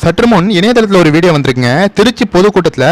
சற்று முன் இணையதளத்தில் ஒரு வீடியோ வந்திருக்குங்க. திருச்சி பொதுக்கூட்டத்தில்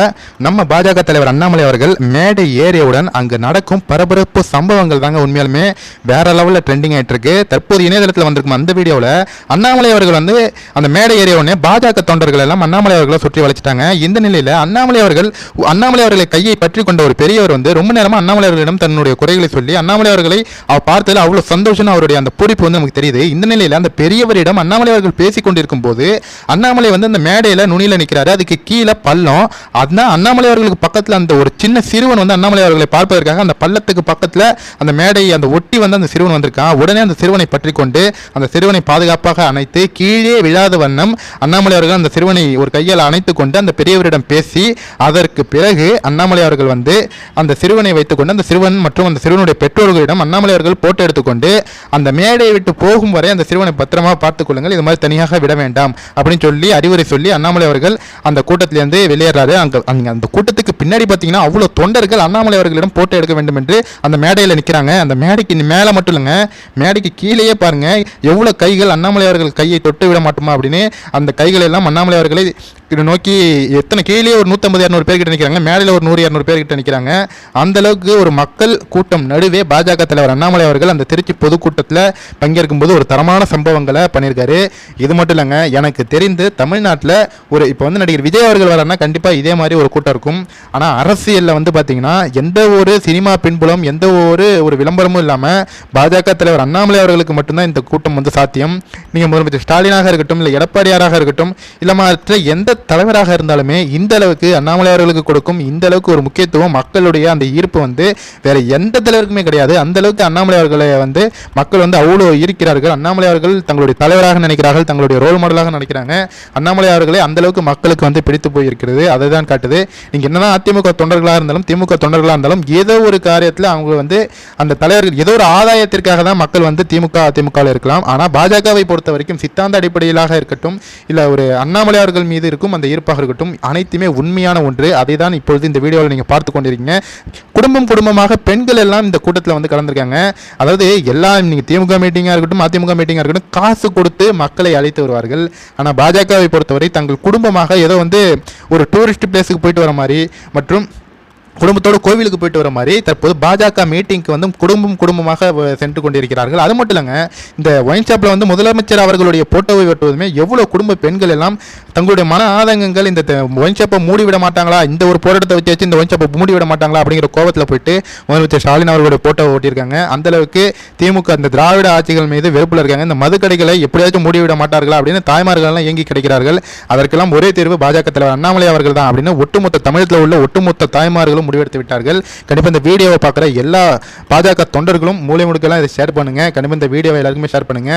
நம்ம பாஜக தலைவர் அண்ணாமலை அவர்கள் மேடை ஏறியவுடன் அங்கு நடக்கும் பரபரப்பு சம்பவங்கள் தாங்க உண்மையாலுமே வேற லெவலில் ட்ரெண்டிங் ஆகிட்டு இருக்கு தற்போது இணையதளத்தில் வந்திருக்கும் அந்த வீடியோவில் அண்ணாமலை அவர்கள் வந்து அந்த மேடை ஏறிய உடனே பாஜக தொண்டர்கள் எல்லாம் அண்ணாமலை அவர்களை சுற்றி வளைச்சிட்டாங்க. இந்த நிலையில் அண்ணாமலை அவர்கள் அண்ணாமலை அவர்களை கையை பற்றி கொண்ட ஒரு பெரியவர் வந்து ரொம்ப நேரமாக அண்ணாமலை அவர்களிடம் தன்னுடைய குறைகளை சொல்லி அண்ணாமலை அவர்களை அவர் பார்த்ததில் அவ்வளோ சந்தோஷம் அவருடைய அந்த பிடிப்பு வந்து நமக்கு தெரியுது. இந்த நிலையில் அந்த பெரியவரிடம் அண்ணாமலை அவர்கள் பேசிக் கொண்டிருக்கும் போது அண்ணாமலை வந்து அந்த மேடையில் நுனியில் நிற்கிறாரு அதுக்கு கீழே பள்ளம். அதான் அண்ணாமலை அவர்களுக்கு பக்கத்தில் அந்த ஒரு சின்ன சிறுவன் வந்து அண்ணாமலை அவர்களை பார்ப்பதற்காக அந்த பள்ளத்துக்கு பக்கத்தில் அந்த மேடை அந்த ஒட்டி வந்து அந்த சிறுவன் வந்திருக்கான். உடனே அந்த சிறுவனை பற்றி கொண்டு அந்த சிறுவனை பாதுகாப்பாக அணைத்து கீழே விழாத வண்ணம் அண்ணாமலை அவர்கள் அந்த சிறுவனை ஒரு கையால் அணைத்து கொண்டு அந்த பெரியவரிடம் பேசி அதற்கு பிறகு அண்ணாமலை அவர்கள் வந்து அந்த சிறுவனை வைத்துக்கொண்டு அந்த சிறுவன் மற்றும் அந்த சிறுவனுடைய பெற்றோர்களிடம் அண்ணாமலை அவர்கள் போட்டோ எடுத்துக்கொண்டு அந்த மேடையை விட்டு போகும் வரை அந்த சிறுவனை பத்திரமா பார்த்துக் கொள்ளுங்கள். இது மாதிரி தனியாக விட வேண்டாம். அப்படின்னு சொல்லி அறிவுரை சொல்லி அண்ணாமலை அவர்கள் அந்த கூட்டத்திலேருந்து வெளியேறாரு. அங்கே அங்கே அந்த கூட்டத்துக்கு பின்னாடி பார்த்தீங்கன்னா அவ்வளோ தொண்டர்கள் அண்ணாமலை அவர்களிடம் போட்டோ எடுக்க வேண்டும் என்று அந்த மேடையில் நிற்கிறாங்க அந்த மேடைக்கு மேலே மட்டும் இல்லைங்க. மேடைக்கு கீழேயே பாருங்கள் எவ்வளோ கைகள் அண்ணாமலை அவர்கள் கையை தொட்டு விட மாட்டோமா அப்படின்னு அந்த கைகள் எல்லாம் அண்ணாமலை அவர்களை இதை நோக்கி எத்தனை கீழே ஒரு நூற்றம்பது இரநூறு பேர்கிட்ட நிற்கிறாங்க மேடையில் ஒரு நூறு இரநூறு பேர்கிட்ட நிற்கிறாங்க அந்த அளவுக்கு ஒரு மக்கள் கூட்டம் நடுவே பாஜக தலைவர் அண்ணாமலை அவர்கள் அந்த திருச்சி பொதுக்கூட்டத்தில் பங்கேற்கும் போது ஒரு தரமான சம்பவங்களை பண்ணியிருக்காரு. இது மட்டும் இல்லைங்க எனக்கு தெரிந்து தமிழ்நாட்டில் ஒரு இப்போ வந்து நடிகர் விஜய் அவர்கள் வரனா கண்டிப்பாக இதே மாதிரி ஒரு கூட்டம் இருக்கும். ஆனால் அரசியலில் வந்து பார்த்தீங்கன்னா எந்த ஒரு சினிமா பின்புலம் எந்த ஒரு ஒரு விளம்பரமும் இல்லாமல் பாஜக தலைவர் அண்ணாமலை அவர்களுக்கு மட்டும்தான் இந்த கூட்டம் வந்து சாத்தியம். நீங்கள் முதலமைச்சர் ஸ்டாலினாக இருக்கட்டும் இல்லை எடப்பாடியாராக இருக்கட்டும் இல்லை மற்ற எந்த தலைவராக இருந்தாலுமே இந்த அளவுக்கு அண்ணாமலை அவர்களுக்கு கொடுக்கும் இந்த அளவுக்கு ஒரு முக்கியத்துவம் மக்களுடைய அந்த ஈர்ப்பு வந்து வேற எந்த தலைவருக்குமே கிடையாது. அந்த அளவுக்கு அண்ணாமலை அவர்களை வந்து மக்கள் வந்து அவ்வளோ ஈர்க்கிறார்கள் அண்ணாமலை அவர்கள் தங்களுடைய தலைவராக நினைக்கிறார்கள் தங்களுடைய ரோல் மாடலாக நினைக்கிறாங்க. அண்ணாமலை அவர்களை அந்த அளவுக்கு மக்களுக்கு வந்து பிடித்து போயிருக்கிறது. அதை தான் காட்டுது. நீங்க என்னதான் அதிமுக தொண்டர்களாக இருந்தாலும் திமுக தொண்டர்களாக இருந்தாலும் ஏதோ ஒரு காரியத்தில் அவங்க வந்து அந்த தலைவர்கள் ஏதோ ஒரு ஆதாயத்திற்காக தான் மக்கள் வந்து திமுக அதிமுகவில் இருக்கலாம். ஆனால் பாஜகவை பொறுத்த வரைக்கும் சித்தாந்த அடிப்படையிலாக இருக்கட்டும் இல்லை ஒரு அண்ணாமலை அவர்கள் மீது இருக்கும் அந்த ஈர்ப்பாக இருக்கட்டும் அனைத்துமே உண்மையான ஒன்று. அதை தான் இப்பொழுது இந்த வீடியோவில் நீங்கள் பார்த்து கொண்டிருக்கீங்க. குடும்பம் குடும்பமாக பெண்கள் எல்லாம் இந்த கூட்டத்தில் வந்து கலந்துருக்காங்க. அதாவது எல்லா நீங்கள் திமுக மீட்டிங்காக இருக்கட்டும் அதிமுக மீட்டிங்காக இருக்கட்டும் காசு கொடுத்து மக்களை அழைத்து வருவார்கள். ஆனால் பாஜகவை பொறுத்தவரை தங்கள் குடும்பமாக ஏதோ வந்து ஒரு டூரிஸ்ட் பிளேஸுக்கு போயிட்டு வர மாதிரி மற்றும் குடும்பத்தோடு கோவிலுக்கு போயிட்டு வர மாதிரி தற்போது பாஜக மீட்டிங்க்கு வந்து குடும்பம் குடும்பமாக சென்று கொண்டிருக்கிறார்கள். அது மட்டும் இல்லைங்க இந்த ஒயின் ஷாப்பில் வந்து முதலமைச்சர் அவர்களுடைய போட்டோவை வெட்டுவதுமே எவ்வளோ குடும்ப பெண்கள் எல்லாம் தங்களுடைய மன ஆதங்கங்கள் இந்த ஒயின் ஷாப்பை மூடி விட மாட்டாங்களா? இந்த ஒரு போராட்டத்தை வச்சு வச்சு இந்த ஒயின் ஷாப்பை மூடி விட மாட்டாங்களா? அப்படிங்கிற கோவத்தில் போயிட்டு முதலமைச்சர் ஸ்டாலின் அவர்களுடைய போட்டோவை ஓட்டியிருக்காங்க அந்த அளவுக்கு திமுக அந்த திராவிட ஆட்சிகள் மீது வெறுப்பில் இருக்காங்க. இந்த மதுக்கடைகளை எப்படியாச்சும் மூடிவிட மாட்டார்களா? அப்படின்னு தாய்மார்கள் எல்லாம் இயங்கி கிடைக்கிறார்கள். அதற்கெல்லாம் ஒரே தேர்வு பாஜக தலைவர் அண்ணாமலை அவர்கள் தான் அப்படின்னு ஒட்டுமொத்த தமிழகத்தில் உள்ள ஒட்டுமொத்த தாய்மார்களும் முடிவெடுத்து விட்டார்கள். கண்டிப்பாக இந்த வீடியோவை பார்க்குற எல்லா பாஜக தொண்டர்களும் மூலை முடுக்கெல்லாம் இதை ஷேர் பண்ணுங்க. கண்டிப்பாக இந்த வீடியோவை எல்லாருக்குமே ஷேர் பண்ணுங்க.